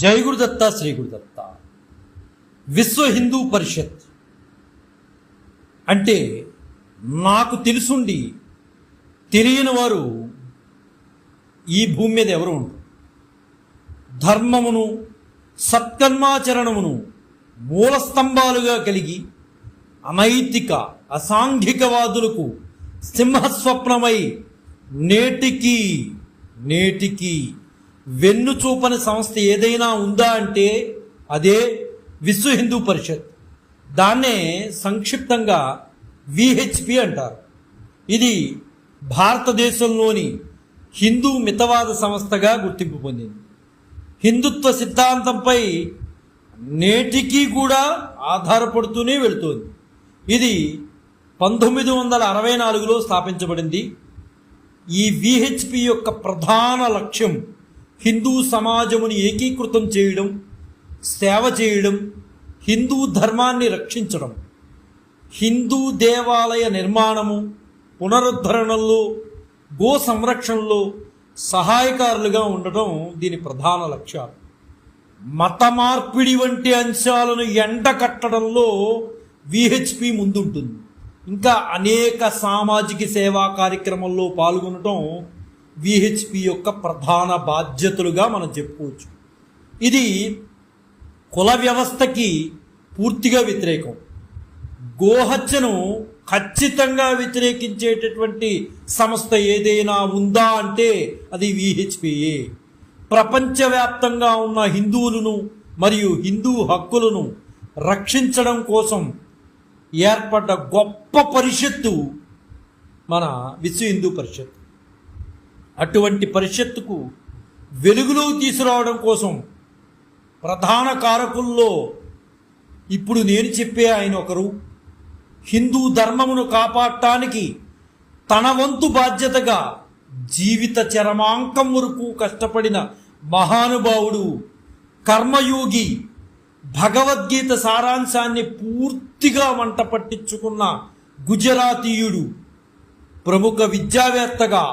జై గురుదత్త శ్రీ గురుదత్త విశ్వ హిందూ పరిషత్ అంటే నాకు తెలుసుండి తెలియని వారు ఈ భూమి మీద ఎవరు ఉండరు. ధర్మమును సత్కర్మాచరణమును మూల స్తంభాలుగా కలిగి అనైతిక అసాంఘికవాదులకు సింహస్వప్నమై నేటికి నేటికి వెన్ను చూపని సంస్థ ఏదైనా ఉందా అంటే అదే విశ్వ హిందూ పరిషత్. దాన్నే సంక్షిప్తంగా విహెచ్పి అంటారు. ఇది భారతదేశంలోని హిందూ మితవాద సంస్థగా గుర్తింపు పొందింది. హిందుత్వ సిద్ధాంతంపై నేటికి కూడా ఆధారపడుతూనే వెళుతోంది. ఇది పంతొమ్మిది వందల అరవై నాలుగులో స్థాపించబడింది. ఈ విహెచ్పి యొక్క ప్రధాన లక్ష్యం హిందూ సమాజముని ఏకీకృతం చేయడం సేవ చేయడం హిందూ ధర్మాన్ని రక్షించడం హిందూ దేవాలయ నిర్మాణము పునరుద్ధరణలో గో సంరక్షణలో సహాయకారులుగా ఉండటం దీని ప్రధాన లక్ష్యాలు. మత మార్పిడి వంటి అంశాలను ఎండ కట్టడంలో విహెచ్పి ముందుంటుంది. ఇంకా అనేక సామాజిక సేవా కార్యక్రమంలో పాల్గొనటం విహెచ్పి యొక్క ప్రధాన బాధ్యతలుగా మనం చెప్పుకోవచ్చు. ఇది కుల వ్యవస్థకి పూర్తిగా వ్యతిరేకం. గోహత్యను ఖచ్చితంగా వ్యతిరేకించేటటువంటి సంస్థ ఏదైనా ఉందా అంటే అది విహెచ్పిఏ ప్రపంచవ్యాప్తంగా ఉన్న హిందువులను మరియు హిందూ హక్కులను రక్షించడం కోసం ఏర్పడ్డ గొప్ప పరిషత్తు మన విశ్వ హిందూ పరిషత్ అటువంటి పరిషత్తుకు వెలుగులో తీసుకురావడం కోసం ప్రధాన కారకుల్లో ఇప్పుడు నేను చెప్పే ఆయన ఒకరు. హిందూ ధర్మమును కాపాడటానికి తన వంతు బాధ్యతగా జీవిత చరమాంకం వరకు కష్టపడిన మహానుభావుడు కర్మయోగి భగవద్గీత సారాంశాన్ని పూర్తిగా వంట పట్టించుకున్న గుజరాతీయుడు ప్రముఖ విద్యావేత్తగా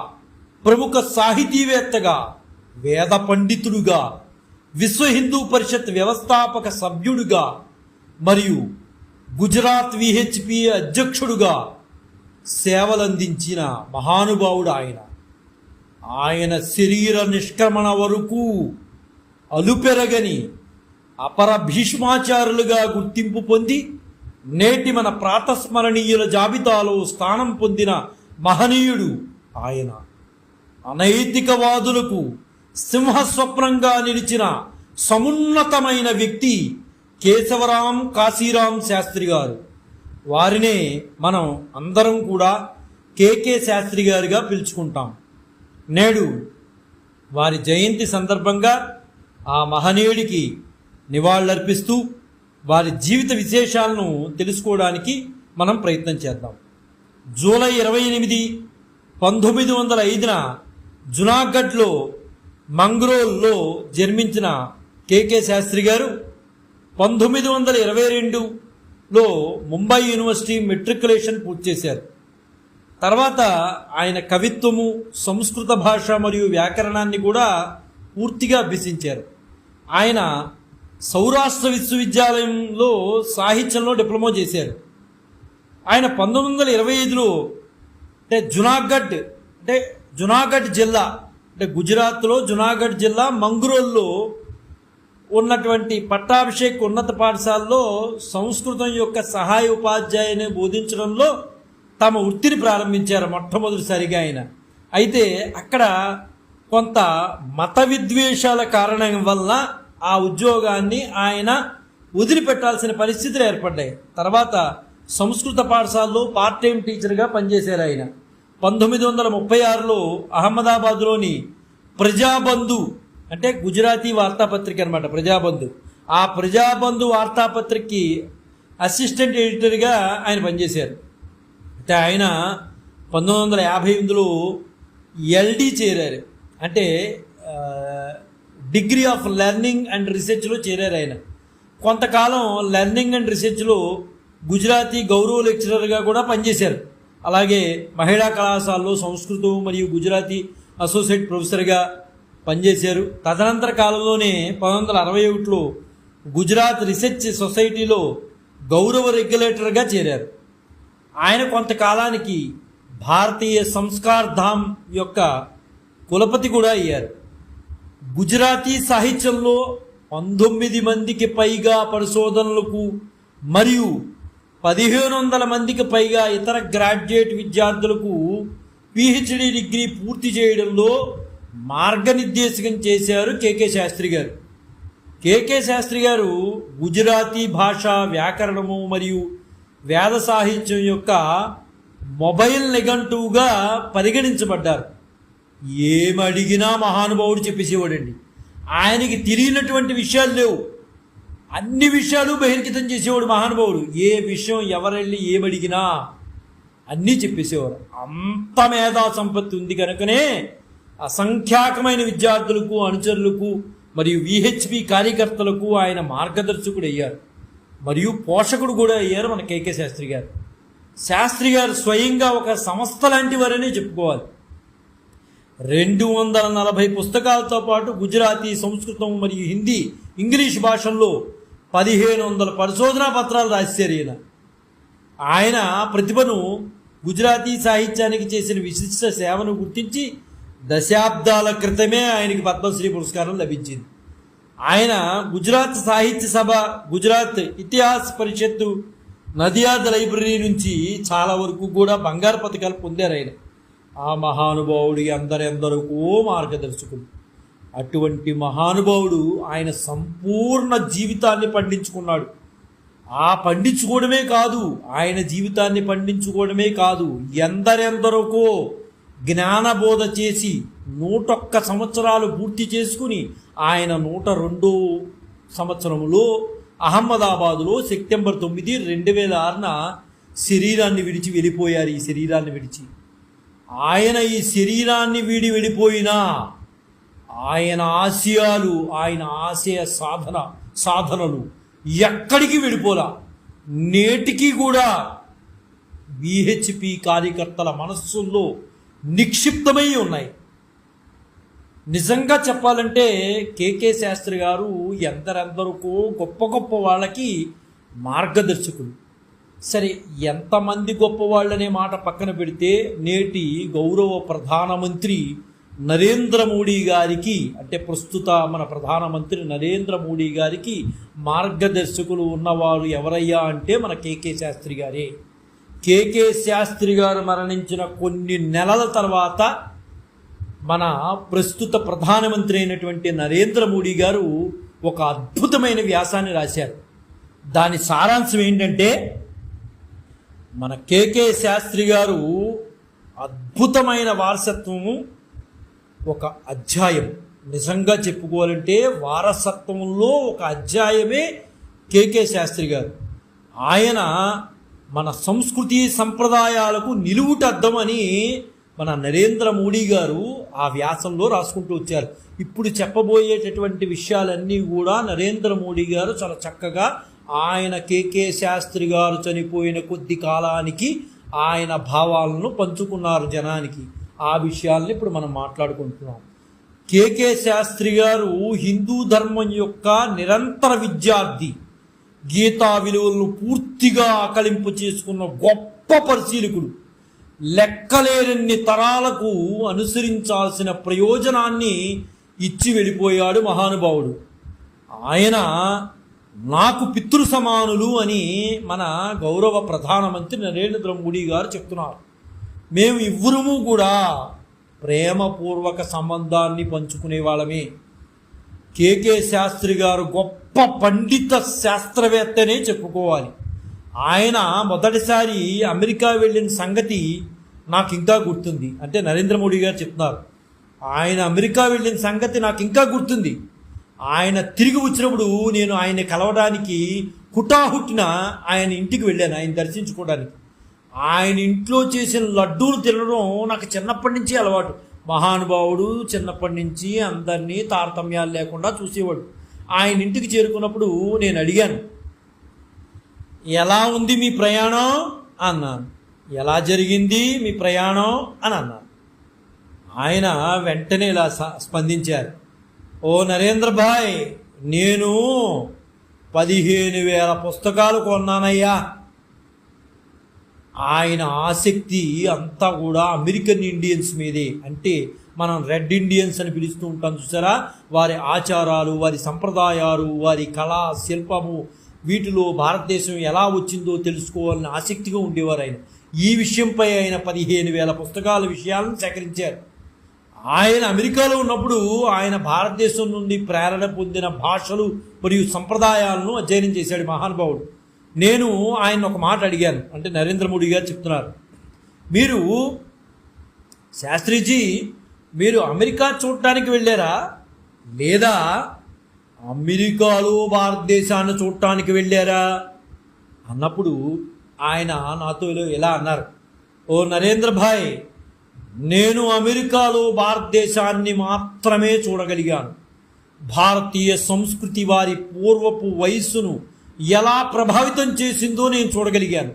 ప్రముఖ సాహితీవేత్తగా వేద పండితుడుగా విశ్వ హిందూ పరిషత్ వ్యవస్థాపక సభ్యుడుగా మరియు గుజరాత్ విహెచ్పి అధ్యక్షుడుగా సేవలందించిన మహానుభావుడు ఆయన. ఆయన శరీర నిష్క్రమణ వరకు అలుపెరగని అపర భీష్మాచారులుగా గుర్తింపు పొంది నేటి మన ప్రాతస్మరణీయుల జాబితాలో స్థానం పొందిన మహనీయుడు ఆయన. అనైతికవాదులకు సింహస్వప్నంగా నిలిచిన సమున్నతమైన వ్యక్తి కేశవరాం కాశీరాం శాస్త్రి గారు. వారినే మనం అందరం కూడా కేకే శాస్త్రి గారిగా పిలుచుకుంటాం. నేడు వారి జయంతి సందర్భంగా ఆ మహనీయుడికి నివాళులర్పిస్తూ వారి జీవిత విశేషాలను తెలుసుకోవడానికి మనం ప్రయత్నం చేద్దాం. జూలై ఇరవై ఎనిమిది పంతొమ్మిది వందల ఐదున జునాగఢ్లో మంగ్రోల్లో జన్మించిన కేకే శాస్త్రి గారు పంతొమ్మిది వందల ఇరవై రెండులో ముంబై యూనివర్సిటీ మెట్రికులేషన్ పూర్తి చేశారు. తర్వాత ఆయన కవిత్వము సంస్కృత భాష మరియు వ్యాకరణాన్ని కూడా పూర్తిగా అభ్యసించారు. ఆయన సౌరాష్ట్ర విశ్వవిద్యాలయంలో సాహిత్యంలో డిప్లొమా చేశారు. ఆయన పంతొమ్మిది వందల ఇరవై ఐదులో అంటే జునాగఢ్ అంటే జునాగఢ్ జిల్లా అంటే గుజరాత్లో జునాగఢ్ జిల్లా మంగ్రోల్లో ఉన్నటువంటి పట్టాభిషేక్ ఉన్నత పాఠశాలలో సంస్కృతం యొక్క సహాయ ఉపాధ్యాయుని బోధించడంలో తమ వృత్తిని ప్రారంభించారు మొట్టమొదటిసారిగా ఆయన. అయితే అక్కడ కొంత మత విద్వేషాల కారణం వల్ల ఆ ఉద్యోగాన్ని ఆయన వదిలిపెట్టాల్సిన పరిస్థితులు ఏర్పడ్డాయి. తర్వాత సంస్కృత పాఠశాలలో పార్ట్ టైం టీచర్గా పనిచేశారు ఆయన. పంతొమ్మిది వందల ముప్పై ఆరులో అహ్మదాబాద్లోని ప్రజాబంధు అంటే గుజరాతీ వార్తాపత్రిక అనమాట ప్రజాబంధు. ఆ ప్రజాబంధు వార్తాపత్రికకి అసిస్టెంట్ ఎడిటర్గా ఆయన పనిచేశారు. అయితే ఆయన పంతొమ్మిది వందల యాభై ఎనిమిదిలో ఎల్డి చేరారు. అంటే డిగ్రీ ఆఫ్ లెర్నింగ్ అండ్ రీసెర్చ్లో చేరారు ఆయన. కొంతకాలం లెర్నింగ్ అండ్ రీసెర్చ్లో గుజరాతీ గౌరవ లెక్చరర్గా కూడా పనిచేశారు. అలాగే మహిళా కళాశాలలో సంస్కృతం మరియు గుజరాతీ అసోసియేట్ ప్రొఫెసర్గా పనిచేశారు. తదనంతర కాలంలోనే పంతొమ్మిది వందల అరవై ఒకటిలో గుజరాత్ రీసెర్చ్ సొసైటీలో గౌరవ రెగ్యులేటర్గా చేరారు. ఆయన కొంతకాలానికి భారతీయ సంస్కార్ ధామ్ యొక్క కులపతి కూడా అయ్యారు. గుజరాతీ సాహిత్యంలో పంతొమ్మిది మందికి పైగా పరిశోధనలకు మరియు పదిహేను వందల మందికి పైగా ఇతర గ్రాడ్యుయేట్ విద్యార్థులకు పిహెచ్డి డిగ్రీ పూర్తి చేయడంలో మార్గనిర్దేశకం చేశారు కేకే శాస్త్రి గారు. కేకే శాస్త్రి గారు గుజరాతీ భాష వ్యాకరణము మరియు వేద సాహిత్యం యొక్క మొబైల్ నిఘంటువుగా పరిగణించబడ్డారు. ఏమడిగినా మహానుభావుడు చెప్పేసేవాడండి. ఆయనకి తెలియనటువంటి విషయాలు లేవు. అన్ని విషయాలు బహిర్గతం చేసేవాడు మహానుభావుడు. ఏ విషయం ఎవరెళ్ళి ఏమడిగినా అన్నీ చెప్పేసేవారు. అంత మేధా సంపత్తి ఉంది కనుకనే అసంఖ్యాకమైన విద్యార్థులకు అనుచరులకు మరియు విహెచ్పి కార్యకర్తలకు ఆయన మార్గదర్శకుడు అయ్యారు మరియు పోషకుడు కూడా అయ్యారు మన కేకే శాస్త్రి గారు. శాస్త్రి గారు స్వయంగా ఒక సంస్థ లాంటి వారనే చెప్పుకోవాలి. రెండు వందల నలభై పుస్తకాలతో పాటు గుజరాతీ సంస్కృతం మరియు హిందీ ఇంగ్లీష్ భాషల్లో పదిహేను వందల పరిశోధనా పత్రాలు రాశారు ఈయన. ఆయన ప్రతిభను గుజరాతీ సాహిత్యానికి చేసిన విశిష్ట సేవను గుర్తించి దశాబ్దాల క్రితమే ఆయనకి పద్మశ్రీ పురస్కారం లభించింది. ఆయన గుజరాత్ సాహిత్య సభ గుజరాత్ ఇతిహాస్ పరిషత్తు నదియాద్ లైబ్రరీ నుంచి చాలా వరకు కూడా బంగారు పథకాలు పొందారు ఆయన. ఆ మహానుభావుడి అందరెందరికో మార్గదర్శకుడు అటువంటి మహానుభావుడు ఆయన సంపూర్ణ జీవితాన్ని పండించుకున్నాడు. ఆ పండించుకోవడమే కాదు ఆయన జీవితాన్ని పండించుకోవడమే కాదు ఎందరెందరికో జ్ఞానబోధ చేసి నూటొక్క సంవత్సరాలు పూర్తి చేసుకుని ఆయన నూట రెండో సంవత్సరంలో అహ్మదాబాదులో సెప్టెంబర్ తొమ్మిది రెండు వేల ఆరున శరీరాన్ని విడిచి వెళ్ళిపోయారు ఈ శరీరాన్ని విడిచి. ఆయన ఈ శరీరాన్ని వీడి వెళ్ళిపోయినా ఆయన ఆశయాలు ఆయన ఆశయ సాధన సాధనలు ఎక్కడికి విడిపోలా? నేటికి కూడా బిహెచ్పి కార్యకర్తల మనస్సుల్లో నిక్షిప్తమై ఉన్నాయి. నిజంగా చెప్పాలంటే కేకే శాస్త్రి గారు ఎందరెందరికో గొప్ప గొప్ప వాళ్ళకి మార్గదర్శకులు. సరే ఎంతమంది గొప్ప వాళ్ళనే మాట పక్కన పెడితే నేటి గౌరవ ప్రధానమంత్రి నరేంద్ర మోడీ గారికి అంటే ప్రస్తుత మన ప్రధానమంత్రి నరేంద్ర మోడీ గారికి మార్గదర్శకులు ఉన్నవారు ఎవరయ్యా అంటే మన కేకే శాస్త్రి గారే. కేకే శాస్త్రి గారు మరణించిన కొన్ని నెలల తర్వాత మన ప్రస్తుత ప్రధానమంత్రి అయినటువంటి నరేంద్ర మోడీ గారు ఒక అద్భుతమైన వ్యాసాన్ని రాశారు. దాని సారాంశం ఏంటంటే మన కేకే శాస్త్రి గారు అద్భుతమైన వారసత్వము ఒక అధ్యాయం. నిజంగా చెప్పుకోవాలంటే వారసత్వంలో ఒక అధ్యాయమే కేకే శాస్త్రి గారు. ఆయన మన సంస్కృతి సంప్రదాయాలకు నిలువుటద్దం మన నరేంద్ర మోడీ గారు ఆ వ్యాసంలో రాసుకుంటూ వచ్చారు. ఇప్పుడు చెప్పబోయేటటువంటి విషయాలన్నీ కూడా నరేంద్ర మోడీ గారు చాలా చక్కగా ఆయన కేకే శాస్త్రి గారు చనిపోయిన కొద్ది కాలానికి ఆయన భావాలను పంచుకున్నారు జనానికి. ఆ విషయాల్ని ఇప్పుడు మనం మాట్లాడుకుంటున్నాం. కేకే శాస్త్రి గారు హిందూ ధర్మం యొక్క నిరంతర విద్యార్థి. గీతా విలువలను పూర్తిగా ఆకలింపు చేసుకున్న గొప్ప పరిశీలకుడు. లెక్కలేనన్ని తరాలకు అనుసరించాల్సిన ప్రయోజనాన్ని ఇచ్చి వెళ్ళిపోయాడు మహానుభావుడు. ఆయన నాకు పితృ సమానులు అని మన గౌరవ ప్రధానమంత్రి నరేంద్ర మోడీ గారు చెప్తున్నారు. మేము ఇవ్వరము కూడా ప్రేమపూర్వక సంబంధాన్ని పంచుకునే వాళ్ళమే. కేకే శాస్త్రి గారు గొప్ప పండిత శాస్త్రవేత్తనే చెప్పుకోవాలి. ఆయన మొదటిసారి అమెరికా వెళ్ళిన సంగతి నాకు ఇంకా గుర్తుంది. అంటే నరేంద్ర మోడీ గారు చెప్తున్నారు. ఆయన అమెరికా వెళ్ళిన సంగతి నాకు ఇంకా గుర్తుంది. ఆయన తిరిగి వచ్చినప్పుడు నేను ఆయన కలవడానికి హుటాహుట్టిన ఆయన ఇంటికి వెళ్ళాను ఆయన దర్శించుకోవడానికి. ఆయన ఇంట్లో చేసిన లడ్డూలు తినడం నాకు చిన్నప్పటి నుంచి అలవాటు. మహానుభావుడు చిన్నప్పటి నుంచి అందరినీ తారతమ్యాలు లేకుండా చూసేవాడు. ఆయన ఇంటికి చేరుకున్నప్పుడు నేను అడిగాను ఎలా ఉంది మీ ప్రయాణం? అన్నాను. ఎలా జరిగింది మీ ప్రయాణం? అని అన్నాను. ఆయన వెంటనే ఇలా స్పందించారు. ఓ నరేంద్ర భాయ్ నేను పదిహేను వేల పుస్తకాలు కొన్నానయ్యా. ఆయన ఆసక్తి అంతా కూడా అమెరికన్ ఇండియన్స్ మీదే. అంటే మనం రెడ్ ఇండియన్స్ అని పిలుస్తూ ఉంటాం చూసారా? వారి ఆచారాలు వారి సంప్రదాయాలు వారి కళా శిల్పము వీటిలో భారతదేశం ఎలా వచ్చిందో తెలుసుకోవాలని ఆసక్తిగా ఉండేవారు ఆయన. ఈ విషయంపై ఆయన పదిహేను వేల పుస్తకాల విషయాలను సేకరించారు. ఆయన అమెరికాలో ఉన్నప్పుడు ఆయన భారతదేశం నుండి ప్రేరణ పొందిన భాషలు మరియు సంప్రదాయాలను అధ్యయనం చేశాడు మహానుభావుడు. నేను ఆయన ఒక మాట అడిగాను. అంటే నరేంద్ర మోడీ గారు చెప్తున్నారు. మీరు శాస్త్రిజీ మీరు అమెరికా చూడటానికి వెళ్ళారా? లేదా అమెరికాలో భారతదేశాన్ని చూడటానికి వెళ్ళారా? అన్నప్పుడు ఆయన నాతో ఇలా అన్నారు. ఓ నరేంద్ర భాయ్ నేను అమెరికాలో భారతదేశాన్ని మాత్రమే చూడగలిగాను. భారతీయ సంస్కృతి వారి పూర్వపు వయస్సును ఎలా ప్రభావితం చేసిందో నేను చూడగలిగాను.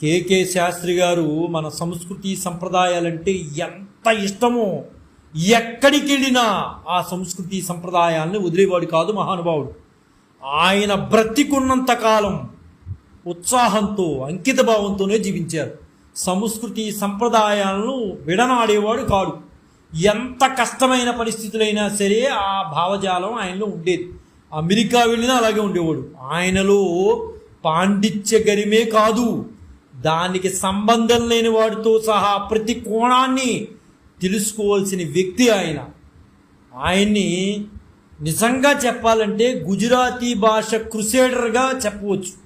కేకే శాస్త్రి గారు మన సంస్కృతి సంప్రదాయాలంటే ఎంత ఇష్టమో ఎక్కడికి వెళ్ళినా ఆ సంస్కృతి సంప్రదాయాలను వదిలేవాడు కాదు మహానుభావుడు. ఆయన బ్రతికున్నంత కాలం ఉత్సాహంతో అంకిత భావంతోనే జీవించారు. సంస్కృతి సంప్రదాయాలను విడనాడేవాడు కాడు. ఎంత కష్టమైన పరిస్థితులైనా సరే ఆ భావజాలం ఆయనలో ఉండేది. అమెరికా వెళ్ళినా అలాగే ఉండేవాడు. ఆయనలో పాండిత్య గరిమే కాదు. దానికి సంబంధం లేని వాడితో సహా ప్రతి కోణాన్ని తెలుసుకోవాల్సిన వ్యక్తి ఆయన. ఆయన్ని నిజంగా చెప్పాలంటే గుజరాతీ భాష క్రుసేడర్గా చెప్పవచ్చు.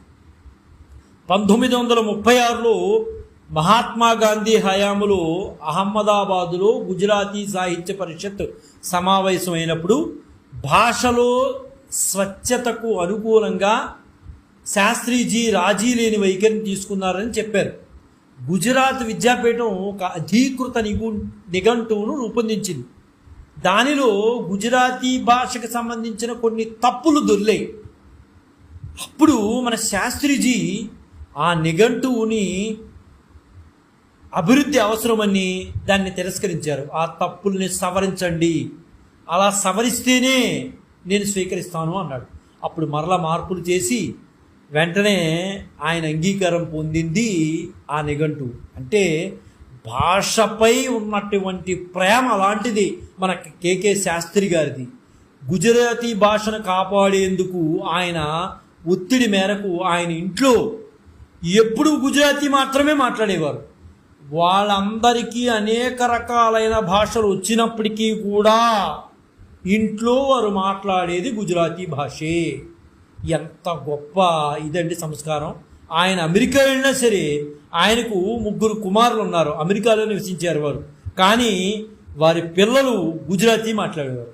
పంతొమ్మిది వందల ముప్పై ఆరులో మహాత్మా గాంధీ హయాములో అహ్మదాబాదులో గుజరాతీ సాహిత్య పరిషత్ సమావేశం అయినప్పుడు భాషలో స్వచ్ఛతకు అనుకూలంగా శాస్త్రీజీ రాజీ లేని వైఖరిని తీసుకున్నారని చెప్పారు. గుజరాత్ విద్యాపీఠం ఒక అధీకృత నిగు నిఘంటువును రూపొందించింది. దానిలో గుజరాతీ భాషకు సంబంధించిన కొన్ని తప్పులు దొర్లాయి. అప్పుడు మన శాస్త్రిజీ ఆ నిఘంటువుని అభివృద్ధి అవసరమని దాన్ని తిరస్కరించారు. ఆ తప్పుల్ని సవరించండి. అలా సవరిస్తేనే నేను స్వీకరిస్తాను అన్నాడు. అప్పుడు మరలా మార్పులు చేసి వెంటనే ఆయన అంగీకారం పొందింది ఆ నిఘంటు. అంటే భాషపై ఉన్నటువంటి ప్రేమ అలాంటిది మన కేకే శాస్త్రి గారిది. గుజరాతీ భాషను కాపాడేందుకు ఆయన ఒత్తిడి మేరకు ఆయన ఇంట్లో ఎప్పుడు గుజరాతీ మాత్రమే మాట్లాడేవారు. వాళ్ళందరికీ అనేక రకాలైన భాషలు వచ్చినప్పటికీ కూడా ఇంట్లో వారు మాట్లాడేది గుజరాతీ భాషే. ఎంత గొప్ప ఇదండి సంస్కారం. ఆయన అమెరికా వెళ్ళినా సరే ఆయనకు ముగ్గురు కుమారులు ఉన్నారు. అమెరికాలో నివసించారు వారు. కానీ వారి పిల్లలు గుజరాతీ మాట్లాడేవారు.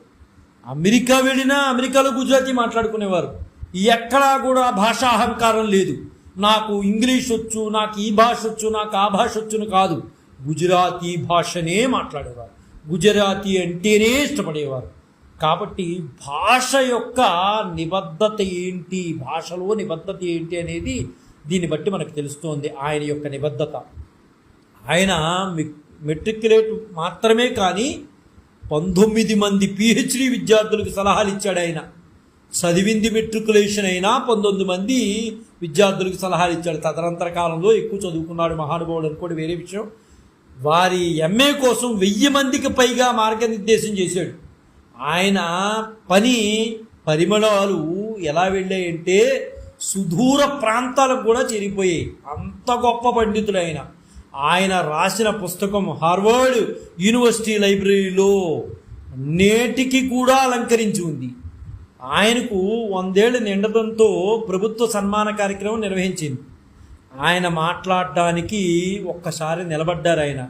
అమెరికా వెళ్ళినా అమెరికాలో గుజరాతీ మాట్లాడుకునేవారు. ఎక్కడా కూడా భాషా అహంకారం లేదు. నాకు ఇంగ్లీష్ వచ్చు నాకు ఈ భాష వచ్చు నాకు ఆ భాష వచ్చును కాదు. గుజరాతీ భాషనే మాట్లాడేవారు. గుజరాతీ అంటేనే ఇష్టపడేవారు. కాబట్టి భాష యొక్క నిబద్ధత ఏంటి? భాషలో నిబద్ధత ఏంటి అనేది దీన్ని బట్టి మనకు తెలుస్తోంది. ఆయన యొక్క నిబద్ధత. ఆయన మెట్రిక్యులేట్ మాత్రమే కానీ పంతొమ్మిది మంది పిహెచ్డి విద్యార్థులకు సలహాలు ఇచ్చాడు ఆయన. చదివింది మెట్రికులేషన్ అయినా పంతొమ్మిది మంది విద్యార్థులకు సలహాలు ఇచ్చాడు. తదనంతర కాలంలో ఎక్కువ చదువుకున్నాడు మహానుభావుడు అనుకోండి వేరే విషయం. వారి ఎంఏ కోసం వెయ్యి మందికి పైగా మార్గనిర్దేశం చేశాడు. ఆయన పని పరిమళాలు ఎలా వెళ్ళాయంటే సుదూర ప్రాంతాలకు కూడా చేరిపోయాయి. అంత గొప్ప పండితుడు ఆయన. ఆయన రాసిన పుస్తకం హార్వర్డ్ యూనివర్సిటీ లైబ్రరీలో నేటికి కూడా అలంకరించి ఉంది. ఆయనకు వందేళ్ళు నిండడంతో ప్రభుత్వ సన్మాన కార్యక్రమం నిర్వహించింది. ఆయన మాట్లాడడానికి ఒక్కసారి నిలబడ్డారు ఆయన.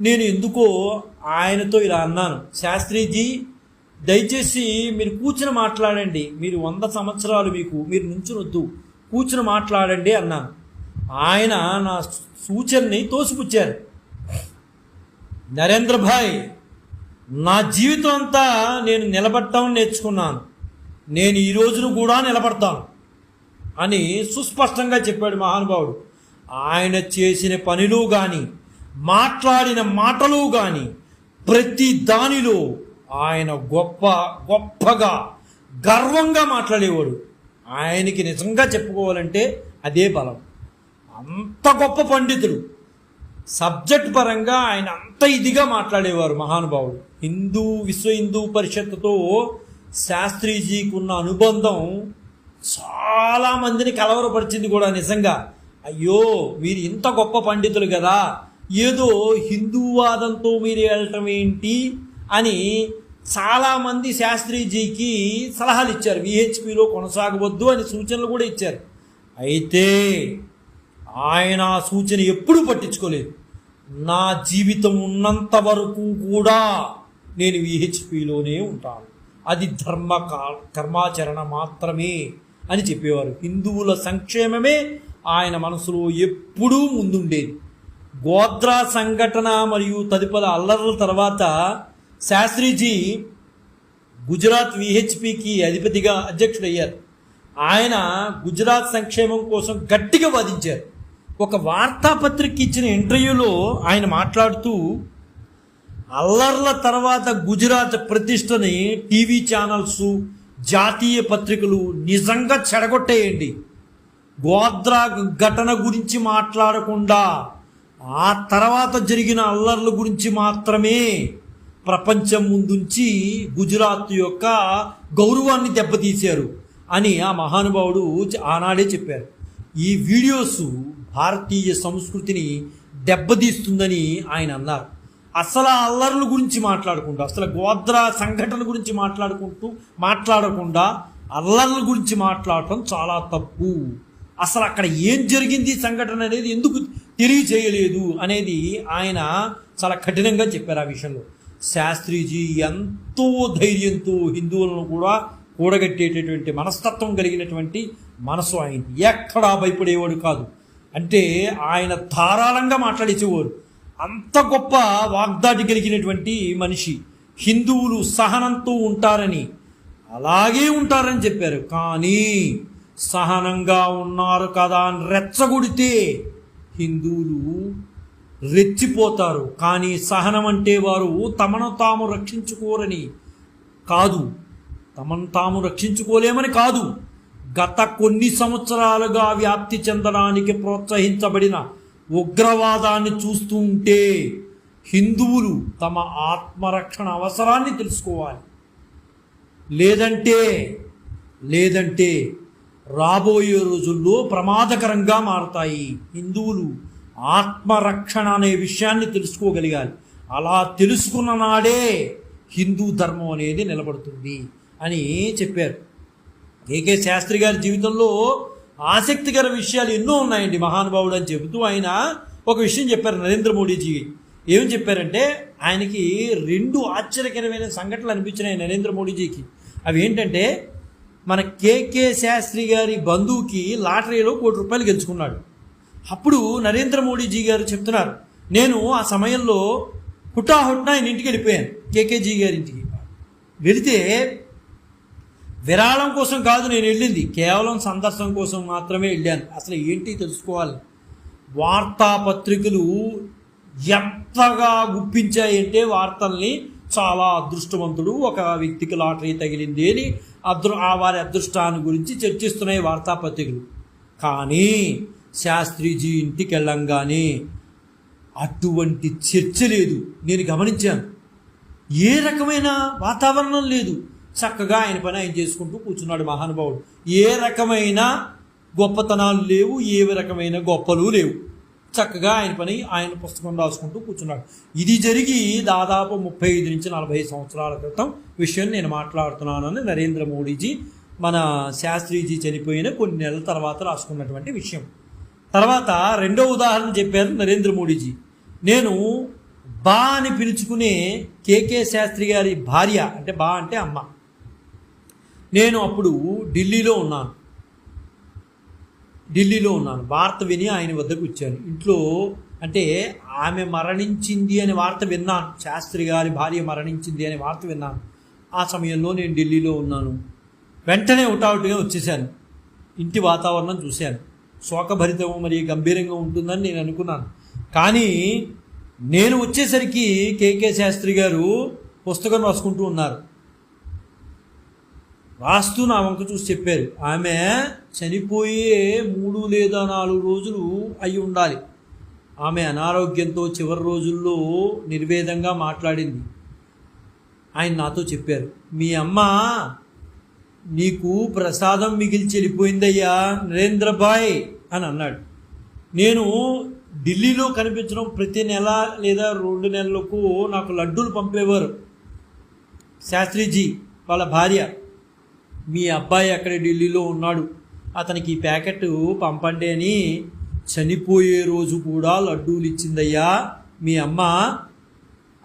నేను ఎందుకో ఆయనతో ఇలా అన్నాను. శాస్త్రిజీ దయచేసి మీరు కూర్చుని మాట్లాడండి. మీరు వంద సంవత్సరాలు మీకు మీరు నుంచునొద్దు. కూర్చుని మాట్లాడండి అన్నాను. ఆయన నా సూచనని తోసిపుచ్చారు. నరేంద్రభాయ్ నా జీవితం అంతా నేను నిలబడటం నేర్చుకున్నాను. నేను ఈ రోజును కూడా నిలబడతాను అని సుస్పష్టంగా చెప్పాడు మహానుభావుడు. ఆయన చేసిన పనులు కానీ మాట్లాడిన మాటలు కానీ ప్రతి దానిలో ఆయన గొప్ప గొప్పగా గర్వంగా మాట్లాడేవాడు. ఆయనకి నిజంగా చెప్పుకోవాలంటే అదే బలం. అంత గొప్ప పండితుడు. సబ్జెక్ట్ పరంగా ఆయన అంత ఇదిగా మాట్లాడేవారు మహానుభావుడు. హిందూ విశ్వ హిందూ పరిషత్తుతో శాస్త్రీజీకి ఉన్న అనుబంధం చాలా మందిని కలవరపరిచింది కూడా నిజంగా. అయ్యో మీరు ఇంత గొప్ప పండితులు కదా. ఏదో హిందూవాదంతో మీరు వెళ్ళటం ఏంటి? అని చాలామంది శాస్త్రీజీకి సలహాలు ఇచ్చారు. విహెచ్పిలో కొనసాగవద్దు అని సూచనలు కూడా ఇచ్చారు. అయితే ఆయన ఆ సూచన ఎప్పుడూ పట్టించుకోలేదు. నా జీవితం ఉన్నంత వరకు కూడా నేను విహెచ్పిలోనే ఉంటాను. అది ధర్మ కర్మాచరణ మాత్రమే అని చెప్పేవారు. హిందువుల సంక్షేమమే ఆయన మనసులో ఎప్పుడూ ముందుండేది. గోత్ర సంఘటన మరియు తదుపరి అల్లర్ల తర్వాత శాస్త్రిజీ గుజరాత్ విహెచ్పికి అధిపతిగా అధ్యక్షుడయ్యారు. ఆయన గుజరాత్ సంక్షేమం కోసం గట్టిగా వాదించారు. ఒక వార్తాపత్రిక ఇచ్చిన ఇంటర్వ్యూలో ఆయన మాట్లాడుతూ అల్లర్ల తర్వాత గుజరాత్ ప్రతిష్టని టీవీ ఛానల్స్ జాతీయ పత్రికలు నిజంగా చెడగొట్టేయండి. గోద్రా ఘటన గురించి మాట్లాడకుండా ఆ తర్వాత జరిగిన అల్లర్ల గురించి మాత్రమే ప్రపంచం ముందుంచి గుజరాత్ యొక్క గౌరవాన్ని దెబ్బతీశారు అని ఆ మహానుభావుడు ఆనాడే చెప్పారు. ఈ వీడియోస్ భారతీయ సంస్కృతిని దెబ్బతీస్తుందని ఆయన అన్నారు. అసలు అల్లర్ల గురించి మాట్లాడుకుంటూ అసలు గోద్రా సంఘటన గురించి మాట్లాడుకుంటూ మాట్లాడకుండా అల్లర్ల గురించి మాట్లాడటం చాలా తప్పు. అసలు అక్కడ ఏం జరిగింది సంఘటన అనేది ఎందుకు తెలియజేయలేదు అనేది ఆయన చాలా కఠినంగా చెప్పారు ఆ విషయంలో. శాస్త్రిజీ ఎంతో ధైర్యంతో హిందువులను కూడా కూడగట్టేటటువంటి మనస్తత్వం కలిగినటువంటి మనసు ఆయన. ఎక్కడా భయపడేవాడు కాదు. అంటే ఆయన ధారాళంగా మాట్లాడేసేవారు. అంత గొప్ప వాగ్దాటి కలిగినటువంటి మనిషి. హిందువులు సహనంతో ఉంటారని. అలాగే ఉంటారని చెప్పారు. కానీ సహనంగా ఉన్నారు కదా అని రెచ్చగొడితే హిందువులు రెచ్చిపోతారు. కానీ సహనం అంటే వారు తమను తాము రక్షించుకోరని కాదు. తమను తాము రక్షించుకోలేమని కాదు. గత కొన్ని సంవత్సరాలుగా వ్యాప్తి చెందడానికి ప్రోత్సహించబడిన ఉగ్రవాదాన్ని చూస్తూ ఉంటే హిందువులు తమ ఆత్మరక్షణ అవసరాన్ని తెలుసుకోవాలి. లేదంటే లేదంటే రాబోయే రోజుల్లో ప్రమాదకరంగా మారతాయి హిందువులు. ఆత్మరక్షణ అనే విషయాన్ని తెలుసుకోగలిగాలి. అలా తెలుసుకున్న నాడే హిందూ ధర్మం అనేది నిలబడుతుంది అని చెప్పారు. ఏకే శాస్త్రి గారి జీవితంలో ఆసక్తికర విషయాలు ఎన్నో ఉన్నాయండి మహానుభావుడు అని చెబుతూ ఆయన ఒక విషయం చెప్పారు నరేంద్ర మోడీజీ. ఏం చెప్పారంటే ఆయనకి రెండు ఆశ్చర్యకరమైన సంఘటనలు అనిపించినాయి నరేంద్ర మోడీజీకి. అవి ఏంటంటే మన కేకే శాస్త్రి గారి బంధువుకి లాటరీలో కోటి రూపాయలు గెలుచుకున్నాడు. అప్పుడు నరేంద్ర మోడీజీ గారు చెప్తున్నారు నేను ఆ సమయంలో హుటాహుట్న ఆయన ఇంటికి వెళ్ళిపోయాను కేకేజీ గారి ఇంటికి. వెళితే విరాళం కోసం కాదు నేను వెళ్ళింది. కేవలం సందర్శనం కోసం మాత్రమే వెళ్ళాను. అసలు ఏంటి తెలుసుకోవాలి? వార్తాపత్రికలు ఎంతగా గుప్పించాయంటే వార్తల్ని చాలా అదృష్టవంతుడు ఒక వ్యక్తికి లాటరీ తగిలింది అని అదృ ఆ వారి అదృష్టాన్ని గురించి చర్చిస్తున్నాయి వార్తాపత్రికలు. కానీ శాస్త్రీజీ ఇంటికి వెళ్ళంగానే అటువంటి చర్చ లేదు. నేను గమనించాను. ఏ రకమైన వాతావరణం లేదు. చక్కగా ఆయన పని ఆయన చేసుకుంటూ కూర్చున్నాడు మహానుభావుడు. ఏ రకమైన గొప్పతనాలు లేవు ఏ రకమైన గొప్పలు లేవు. చక్కగా ఆయన పని ఆయన పుస్తకం రాసుకుంటూ కూర్చున్నాడు. ఇది జరిగి దాదాపు ముప్పై ఐదు నుంచి నలభై సంవత్సరాల క్రితం విషయం నేను మాట్లాడుతున్నానని నరేంద్ర మోడీజీ మన శాస్త్రీజీ చనిపోయిన కొన్ని నెలల తర్వాత రాసుకున్నటువంటి విషయం. తర్వాత రెండో ఉదాహరణ చెప్పారు నరేంద్ర మోడీజీ. నేను బా అని పిలుచుకునే కేకే శాస్త్రి గారి భార్య అంటే బా అంటే అమ్మ. నేను అప్పుడు ఢిల్లీలో ఉన్నాను. ఢిల్లీలో ఉన్నాను. వార్త విని ఆయన వద్దకు వచ్చాను. ఇంట్లో అంటే ఆమె మరణించింది అనే వార్త విన్నాను. శాస్త్రి గారి భార్య మరణించింది అనే వార్త విన్నాను. ఆ సమయంలో నేను ఢిల్లీలో ఉన్నాను. వెంటనే ఉటావుటిగా వచ్చేసాను ఇంటి వాతావరణం చూశాను. శోకభరితము మరియు గంభీరంగా ఉంటుందని నేను అనుకున్నాను. కానీ నేను వచ్చేసరికి కేకే శాస్త్రి గారు పుస్తకం రాసుకుంటూ ఉన్నారు. రాస్తూ నా వంక చూసి చెప్పారు ఆమె చనిపోయే మూడు లేదా నాలుగు రోజులు అయి ఉండాలి. ఆమె అనారోగ్యంతో చివరి రోజుల్లో నిర్వేదంగా మాట్లాడింది. ఆయన నాతో చెప్పారు మీ అమ్మ నీకు ప్రసాదం మిగిల్చి వెళ్ళిపోయిందయ్యా నరేంద్రబాయ్. అని అన్నాడు. నేను ఢిల్లీలో కనిపించడం ప్రతి నెల లేదా రెండు నెలలకు నాకు లడ్డూలు పంపేవారు. శాస్త్రిజీ వాళ్ళ భార్య. మీ అబ్బాయి అక్కడ ఢిల్లీలో ఉన్నాడు. అతనికి ఈ ప్యాకెట్ పంపండి అని చనిపోయే రోజు కూడా లడ్డూలు ఇచ్చిందయ్యా మీ అమ్మ.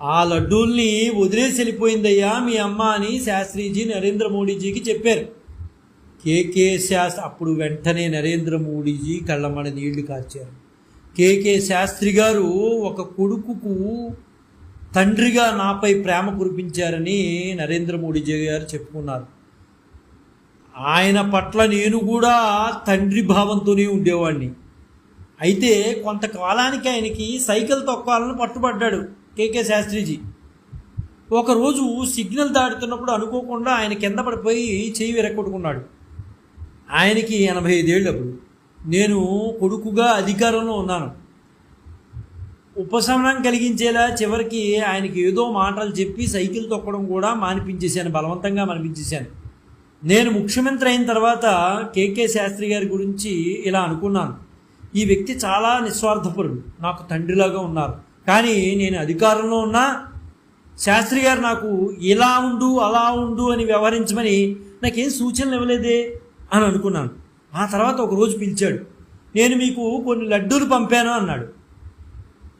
ఆ లడ్డూల్ని వదిలేసి వెళ్ళిపోయిందయ్యా మీ అమ్మ అని శాస్త్రిజీ నరేంద్ర మోడీజీకి చెప్పారు. కేకే శాస్త్రి అప్పుడు వెంటనే నరేంద్ర మోడీజీ కళ్ళమణ నీళ్ళు కాచారు. కేకే శాస్త్రి గారు ఒక కొడుకుకు తండ్రిగా నాపై ప్రేమ కురిపించారని నరేంద్ర మోడీజీ గారు చెప్పుకున్నారు. ఆయన పట్ల నేను కూడా తండ్రి భావంతోనే ఉండేవాడిని అయితే కొంతకాలానికి ఆయనకి సైకిల్ తొక్కాలని పట్టుబడ్డాడు కేకే శాస్త్రిజీ. ఒకరోజు సిగ్నల్ దాటుతున్నప్పుడు అనుకోకుండా ఆయన కింద పడిపోయి చేయి విరగొట్టుకున్నాడు. ఆయనకి ఎనభై ఐదేళ్ళు అప్పుడు. నేను కొడుకుగా అధికారంలో ఉన్నాను. ఉపశమనం కలిగించేలా చివరికి ఆయనకి ఏదో మాటలు చెప్పి సైకిల్ తొక్కడం కూడా మానిపించేశాను బలవంతంగా మానిపించేశాను. నేను ముఖ్యమంత్రి అయిన తర్వాత కేకే శాస్త్రి గారి గురించి ఇలా అనుకున్నాను. ఈ వ్యక్తి చాలా నిస్వార్థపరుడు నాకు తండ్రిలాగా ఉన్నారు. కానీ నేను అధికారంలో ఉన్నా శాస్త్రి గారు నాకు ఇలా ఉండు అలా ఉండు అని వ్యవహరించమని నాకేం సూచనలు ఇవ్వలేదే? అని అనుకున్నాను. ఆ తర్వాత ఒక రోజు పిలిచాడు నేను మీకు కొన్ని లడ్డూలు పంపాను అన్నాడు.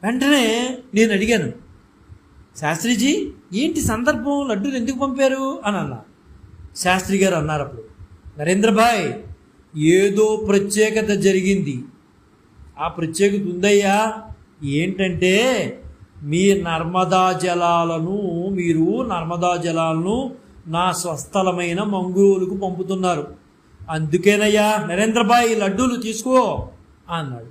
వెంటనే నేను అడిగాను శాస్త్రిజీ ఏంటి సందర్భం? లడ్డూలు ఎందుకు పంపారు? అని అన్నా. శాస్త్రి గారు అన్నారు అప్పుడు నరేంద్రభాయ్ ఏదో ప్రత్యేకత జరిగింది. ఆ ప్రత్యేకత ఉందయ్యా. ఏంటంటే మీ నర్మదా జలాలను మీరు నర్మదా జలాలను నా స్వస్థలమైన మంగోలుకు పంపుతున్నారు. అందుకేనయ్యా నరేంద్రభాయ్ ఈ లడ్డూలు తీసుకో అన్నాడు.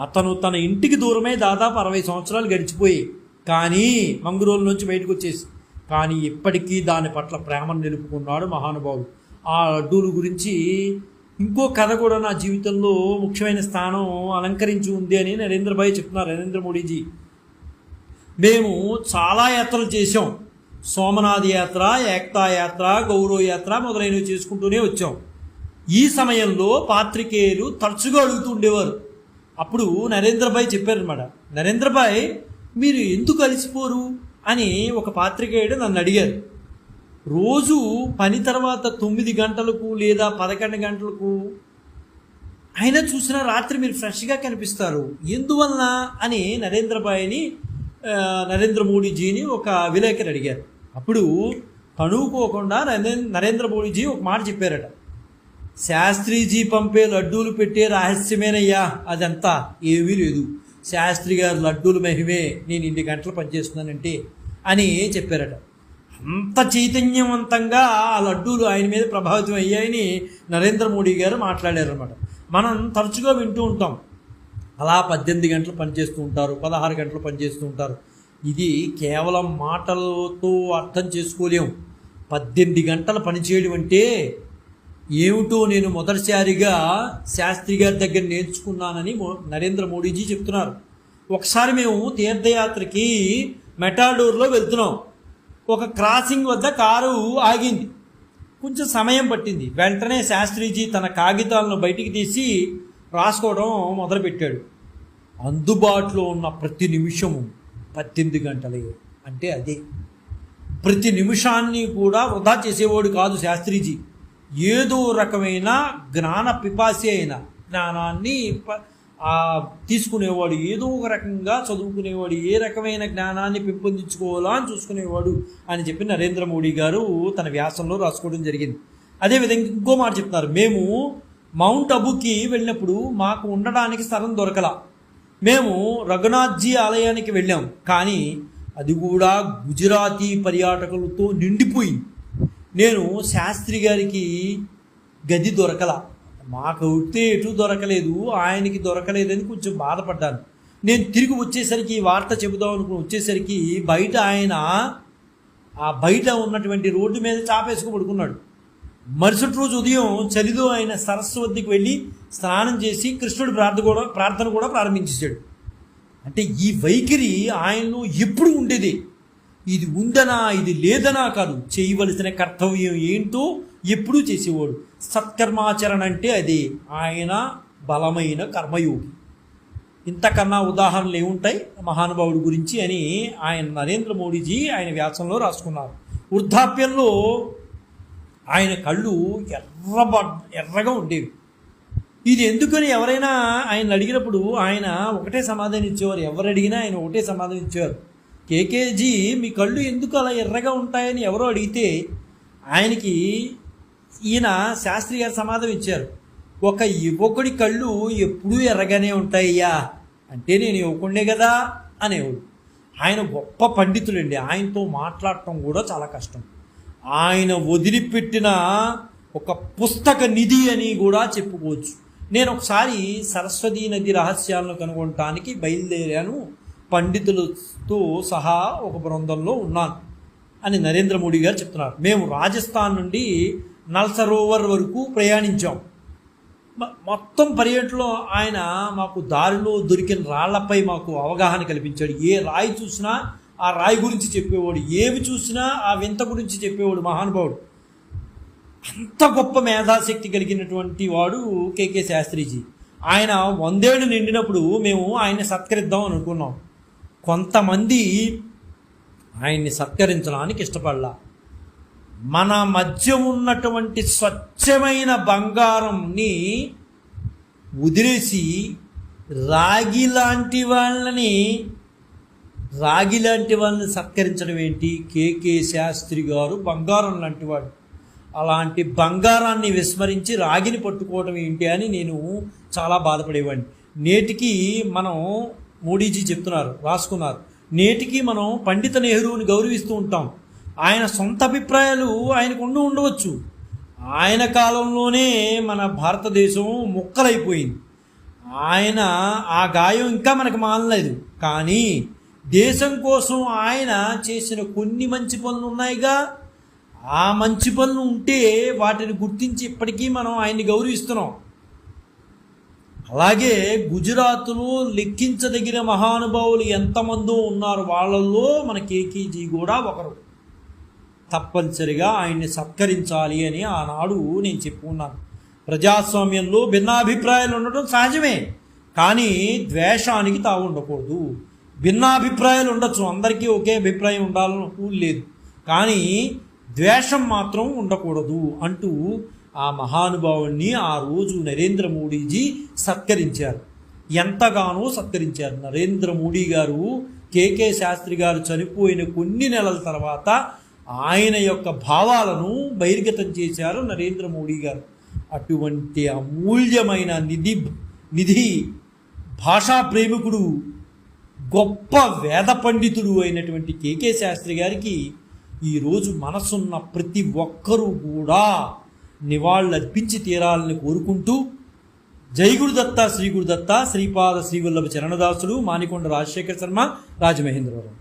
అతను తన ఇంటికి దూరమే దాదాపు అరవై సంవత్సరాలు గడిచిపోయి కానీ మంగురోలు నుంచి బయటకు వచ్చేసి కానీ ఇప్పటికీ దాని పట్ల ప్రేమను నిలుపుకున్నాడు మహానుభావుడు. ఆ లడ్డూల గురించి ఇంకో కథ కూడా నా జీవితంలో ముఖ్యమైన స్థానం అలంకరించి ఉంది అని నరేంద్రభాయ్ చెప్తున్నారు నరేంద్ర మోడీజీ. మేము చాలా యాత్రలు చేసాం సోమనాథ్ యాత్ర ఏక్తా యాత్ర గౌరవ యాత్ర మొదలైనవి చేసుకుంటూనే వచ్చాం. ఈ సమయంలో పాత్రికేయులు తరచుగా అడుగుతూ ఉండేవారు. అప్పుడు నరేంద్రభాయ్ చెప్పారనమాట నరేంద్రభాయ్ మీరు ఎందుకు అలసిపోరు? అని ఒక పాత్రికేయుడు నన్ను అడిగారు. రోజు పని తర్వాత తొమ్మిది గంటలకు లేదా పదకొండు గంటలకు అయినా చూసిన రాత్రి మీరు ఫ్రెష్గా కనిపిస్తారు. ఎందువలన? అని నరేంద్రభాయిని నరేంద్ర మోడీజీని ఒక విలేకరు అడిగారు. అప్పుడు కనుక్కోకుండా నరేంద్ర మోడీజీ ఒక మాట చెప్పారట. శాస్త్రిజీ పంపే లడ్డూలు పెట్టే రహస్యమేనయ్యా అదంతా ఏమీ లేదు. శాస్త్రి గారు లడ్డూలు మహిమే నేను ఇన్ని గంటలు పనిచేస్తున్నానంటే అని చెప్పారట. అంత చైతన్యవంతంగా ఆ లడ్డూలు ఆయన మీద ప్రభావితం అయ్యాయని నరేంద్ర మోడీ గారు మాట్లాడారు అనమాట మనం తరచుగా వింటూ ఉంటాం. అలా పద్దెనిమిది గంటలు పనిచేస్తూ ఉంటారు పదహారు గంటలు పనిచేస్తూ ఉంటారు. ఇది కేవలం మాటలతో అర్థం చేసుకోలేము పద్దెనిమిది గంటలు పనిచేయడం అంటే ఏమిటో నేను మొదటిసారిగా శాస్త్రి గారి దగ్గర నేర్చుకున్నానని నరేంద్ర మోడీజీ చెప్తున్నారు. ఒకసారి మేము తీర్థయాత్రకి మెటాడోర్లో వెళ్తున్నాం. ఒక క్రాసింగ్ వద్ద కారు ఆగింది. కొంచెం సమయం పట్టింది. వెంటనే శాస్త్రిజీ తన కాగితాలను బయటికి తీసి రాసుకోవడం మొదలుపెట్టాడు. అందుబాటులో ఉన్న ప్రతి నిమిషము పద్దెనిమిది గంటలే అంటే అదే. ప్రతి నిమిషాన్ని కూడా వృధా చేసేవాడు కాదు శాస్త్రిజీ. ఏదో రకమైన జ్ఞాన పిపాసి అయిన జ్ఞానాన్ని తీసుకునేవాడు ఏదో ఒక రకంగా చదువుకునేవాడు ఏ రకమైన జ్ఞానాన్ని పెంపొందించుకోవాలా అని చూసుకునేవాడు అని చెప్పి నరేంద్ర మోడీ గారు తన వ్యాసంలో రాసుకోవడం జరిగింది. అదేవిధంగా ఇంకో మాట చెప్తున్నారు. మేము మౌంట్ అబుకి వెళ్ళినప్పుడు మాకు ఉండడానికి స్థలం దొరకల. మేము రఘునాథ్జీ ఆలయానికి వెళ్ళాం. కానీ అది కూడా గుజరాతీ పర్యాటకులతో నిండిపోయింది. నేను శాస్త్రి గారికి గది దొరకల. మాకు ఉడితే ఎటు దొరకలేదు ఆయనకి దొరకలేదని కొంచెం బాధపడ్డాను. నేను తిరిగి వచ్చేసరికి ఈ వార్త చెబుదాం అనుకుని వచ్చేసరికి బయట ఆయన ఆ బయట ఉన్నటువంటి రోడ్డు మీద చాపేసుకు పడుకున్నాడు. మరుసటి రోజు ఉదయం చలిలో ఆయన సరస్సు వద్దకు వెళ్ళి స్నానం చేసి కృష్ణుడి ప్రార్థన కూడా ప్రార్థన కూడా ప్రారంభించేశాడు. అంటే ఈ వైఖరి ఆయనలో ఎప్పుడు ఉండేది. ఇది ఉందనా ఇది లేదనా కాదు. చేయవలసిన కర్తవ్యం ఏంటో ఎప్పుడూ చేసేవాడు. సత్కర్మాచరణ అంటే అదే. ఆయన బలమైన కర్మయోగి. ఇంతకన్నా ఉదాహరణలు ఏముంటాయి? మహానుభావుడి గురించి అని ఆయన నరేంద్ర మోడీజీ ఆయన వ్యాసంలో రాసుకున్నారు. వృద్ధాప్యంలో ఆయన కళ్ళు ఎర్రబ ఎర్రగా ఉండేవి. ఇది ఎందుకని ఎవరైనా ఆయన అడిగినప్పుడు ఆయన ఒకటే సమాధానం ఇచ్చేవారు. ఎవరు అడిగినా ఆయన ఒకటే సమాధానం ఇచ్చేవారు. కేకేజీ మీ కళ్ళు ఎందుకు అలా ఎర్రగా ఉంటాయని ఎవరో అడిగితే ఆయనకి ఈయన శాస్త్రి గారు సమాధానం ఇచ్చారు. ఒక యువకుడి కళ్ళు ఎప్పుడూ ఎర్రగానే ఉంటాయ్యా? అంటే నేను ఇవ్వకుండే కదా? అనేవాడు. ఆయన గొప్ప పండితులండి. ఆయనతో మాట్లాడటం కూడా చాలా కష్టం. ఆయన వదిలిపెట్టిన ఒక పుస్తక నిధి అని కూడా చెప్పుకోవచ్చు. నేను ఒకసారి సరస్వతీ నది రహస్యాలను కనుగొనటానికి బయలుదేరాను. పండితులతో సహా ఒక బృందంలో ఉన్నాను అని నరేంద్ర మోడీ గారు చెప్తున్నారు. మేము రాజస్థాన్ నుండి నల్సరోవర్ వరకు ప్రయాణించాం. మొత్తం పర్యటనలో ఆయన మాకు దారిలో దొరికిన రాళ్ళపై మాకు అవగాహన కల్పించాడు. ఏ రాయి చూసినా ఆ రాయి గురించి చెప్పేవాడు. ఏవి చూసినా ఆ వింత గురించి చెప్పేవాడు మహానుభావుడు. అంత గొప్ప మేధాశక్తి కలిగినటువంటి వాడు కేకే శాస్త్రిజీ. ఆయన వందేళ్ళు నిండినప్పుడు మేము ఆయన్ని సత్కరిద్దాం అనుకున్నాం. కొంతమంది ఆయన్ని సత్కరించడానికి ఇష్టపడలా. మన మధ్య ఉన్నటువంటి స్వచ్ఛమైన బంగారంని వదిలేసి రాగి లాంటి వాళ్ళని రాగి లాంటి వాళ్ళని సత్కరించడం ఏంటి? కేకే శాస్త్రి గారు బంగారం లాంటి వాడు అలాంటి బంగారాన్ని విస్మరించి రాగిని పట్టుకోవడం ఏంటి అని నేను చాలా బాధపడేవాడిని. నేటికి మనం మోడీజీ చెప్తున్నారు రాసుకున్నారు. నేటికి మనం పండిత నెహ్రూని గౌరవిస్తూ ఉంటాం. ఆయన సొంత అభిప్రాయాలు ఆయనకు ఉండి ఉండవచ్చు. ఆయన కాలంలోనే మన భారతదేశం ముక్కలైపోయింది. ఆయన ఆ గాయం ఇంకా మనకు మానలేదు. కానీ దేశం కోసం ఆయన చేసిన కొన్ని మంచి పనులు ఉన్నాయిగా. ఆ మంచి పనులు ఉంటే వాటిని గుర్తించి ఇప్పటికీ మనం ఆయన్ని గౌరవిస్తున్నాం. అలాగే గుజరాత్లో లెక్కించదగిన మహానుభావులు ఎంతమందో ఉన్నారు వాళ్ళల్లో మన కేకేజీ కూడా ఒకరు. తప్పనిసరిగా ఆయన్ని సత్కరించాలి అని ఆనాడు నేను చెప్పుకున్నాను ప్రజాస్వామ్యంలో భిన్నాభిప్రాయాలు ఉండటం సహజమే కానీ ద్వేషానికి తావు ఉండకూడదు. భిన్నాభిప్రాయాలు ఉండొచ్చు అందరికీ ఒకే అభిప్రాయం ఉండాలని లేదు. కానీ ద్వేషం మాత్రం ఉండకూడదు అంటూ ఆ మహానుభావుణ్ణి ఆ రోజు నరేంద్ర మోడీజీ సత్కరించారు. ఎంతగానో సత్కరించారు. నరేంద్ర మోడీ గారు కేకే శాస్త్రి గారు చనిపోయిన కొన్ని నెలల తర్వాత ఆయన యొక్క భావాలను బహిర్గతం చేశారు నరేంద్ర మోడీ గారు. అటువంటి అమూల్యమైన నిధి నిధి భాషా ప్రేమికుడు గొప్ప వేద పండితుడు అయినటువంటి కేకే శాస్త్రి గారికి ఈరోజు మనసున్న ప్రతి ఒక్కరూ కూడా నివాళులర్పించి తీరాలని కోరుకుంటూ జైగురుదత్త శ్రీగురుదత్త శ్రీపాద శ్రీవల్లభ చరణదాసులు మానికొండ రాజశేఖర శర్మ రాజమహేంద్రవరం.